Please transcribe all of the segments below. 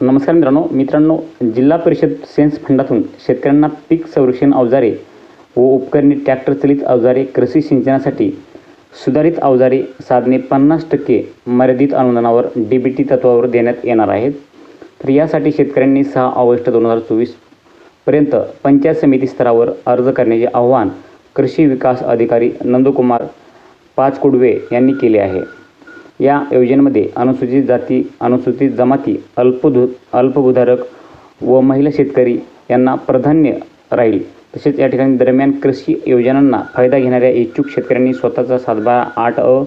नमस्कार मित्रांनो मित्रांनो जिल्हा परिषद सेन्स फंडातून शेतकऱ्यांना पीक संरक्षण अवजारे व उपकरणे ट्रॅक्टर चलित अवजारे कृषी सिंचनासाठी सुधारित अवजारे साधने पन्नास टक्के मर्यादित अनुदानावर डी बी टी तत्वावर देण्यात येणार आहेत. तर यासाठी शेतकऱ्यांनी सहा ऑगस्ट दोन हजार चोवीसपर्यंत पंचायत समिती स्तरावर अर्ज करण्याचे आवाहन कृषी विकास अधिकारी नंदकुमार पाचकुडवे यांनी केले आहे. या योजनेमध्ये अनुसूचित जाती अनुसूचित जमाती अल्पधु अल्पभूधारक व महिला शेतकरी यांना प्राधान्य राहील. तसेच या ठिकाणी दरम्यान कृषी योजनांना फायदा घेणाऱ्या इच्छुक शेतकऱ्यांनी स्वतःचा सातबारा आठ अ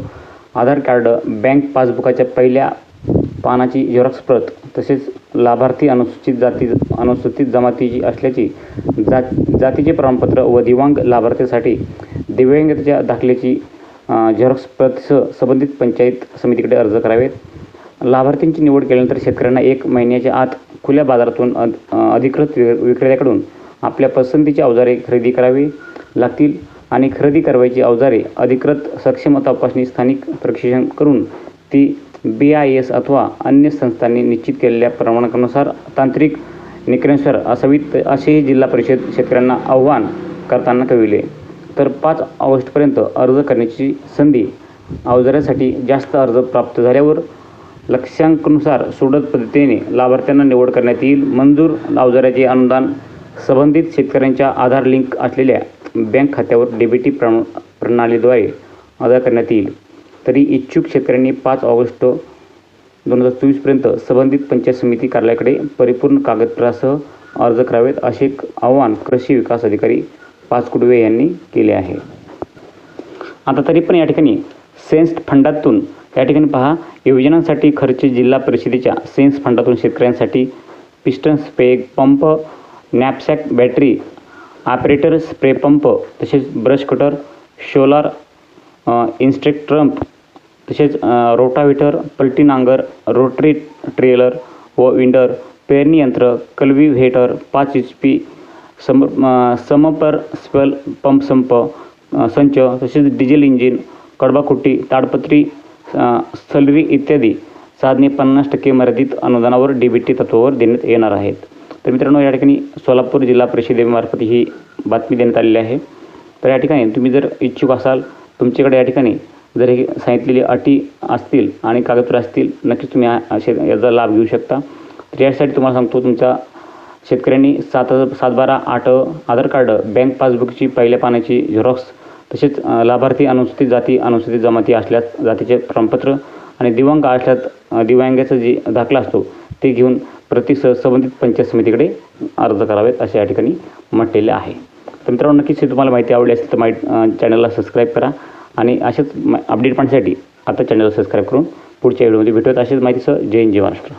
आधार कार्ड बँक पासबुकाच्या पहिल्या पानाची झेरॉक्स प्रत तसेच लाभार्थी अनुसूचित जाती अनुसूचित जमातीची असल्याची जात जातीचे प्रमाणपत्र व दिव्यांग लाभार्थीसाठी दिव्यांगतेच्या दाखल्याची झेरॉक्स प्रतसह संबंधित पंचायत समितीकडे अर्ज करावेत. लाभार्थींची निवड केल्यानंतर शेतकऱ्यांना एक महिन्याच्या आत खुल्या बाजारातून अध अधिकृत वि विक्रेत्याकडून आपल्या पसंतीची अवजारे खरेदी करावी लागतील आणि खरेदी करवायची अवजारे अधिकृत सक्षम तपासणी स्थानिक प्रशिक्षण करून ती बी आय एस अथवा अन्य संस्थांनी निश्चित केलेल्या प्रमाणकानुसार तांत्रिक निकषानुसार असावीत असेही जिल्हा परिषद शेतकऱ्यांना आव्हान करताना कळविले. तर पाच ऑगस्टपर्यंत अर्ज करण्याची संधी अवजारासाठी जास्त अर्ज प्राप्त झाल्यावर लक्ष्यांकनुसार सोडत पद्धतीने लाभार्थ्यांना निवड करण्यात येईल. मंजूर अवजाऱ्याचे अनुदान संबंधित शेतकऱ्यांच्या आधार लिंक असलेल्या बँक खात्यावर डेबिटी प्रण प्रणालीद्वारे अदा करण्यात येईल. तरी इच्छुक शेतकऱ्यांनी पाच ऑगस्ट दोन हजार चोवीसपर्यंत संबंधित पंचायत समिती कार्यालयाकडे परिपूर्ण कागदपत्रासह अर्ज करावेत असे आवाहन कृषी विकास अधिकारी पाचकुडवे यांनी केले आहे. आता तरी पण या ठिकाणी सेन्स फंडातून या ठिकाणी पहा योजनांसाठी खर्च जिल्हा परिषदेच्या सेन्स फंडातून शेतकऱ्यांसाठी piston spray pump knapsack battery operator spray pump तसेच brush cutter solar insect trap तसेच रोटाव्हिटर पलटी नांगर रोटरी ट्रेलर व विंडर पेरणी यंत्र कलवी व्हेटर पाच एच पी सम समपर स्पेल पंप संप संच तसेच डिझेल इंजिन कडबाकुट्टी ताडपत्री सलरी इत्यादी साधने पन्नास टक्के मर्यादित अनुदानावर डी बी टी तत्वावर देण्यात येणार आहेत. तर मित्रांनो या ठिकाणी सोलापूर जिल्हा परिषदेमार्फत ही बातमी देण्यात आलेली आहे. तर या ठिकाणी तुम्ही जर इच्छुक असाल तुमच्याकडे या ठिकाणी जर हे सांगितलेली अटी असतील आणि कागदपत्र असतील नक्कीच तुम्ही असे याचा लाभ घेऊ शकता. तर यासाठी तुम्हाला सांगतो तुमचा शेतकऱ्यांनी सात सात बारा आठ आधार कार्ड बँक पासबुकची पहिल्या पानाची झेरॉक्स तसेच लाभार्थी अनुसूचित जाती अनुसूचित जमाती असल्यास जातीचे प्रमाणपत्र आणि दिव्यांग असल्यात दिव्यांगाचा जे दाखला असतो ते घेऊन प्रति स संबंधित पंचायत समितीकडे अर्ज करावेत असे या ठिकाणी म्हटलेले आहे. तर मित्रांनो नक्कीच तुम्हाला माहिती आवडली असेल तर माहिती चॅनलला सबस्क्राईब करा आणि असेच अपडेट पाहण्यासाठी आता चॅनलला सबस्क्राईब करून पुढच्या व्हिडिओमध्ये भेटूयात. असेच माहितीसह जय हिंद जय महाराष्ट्र.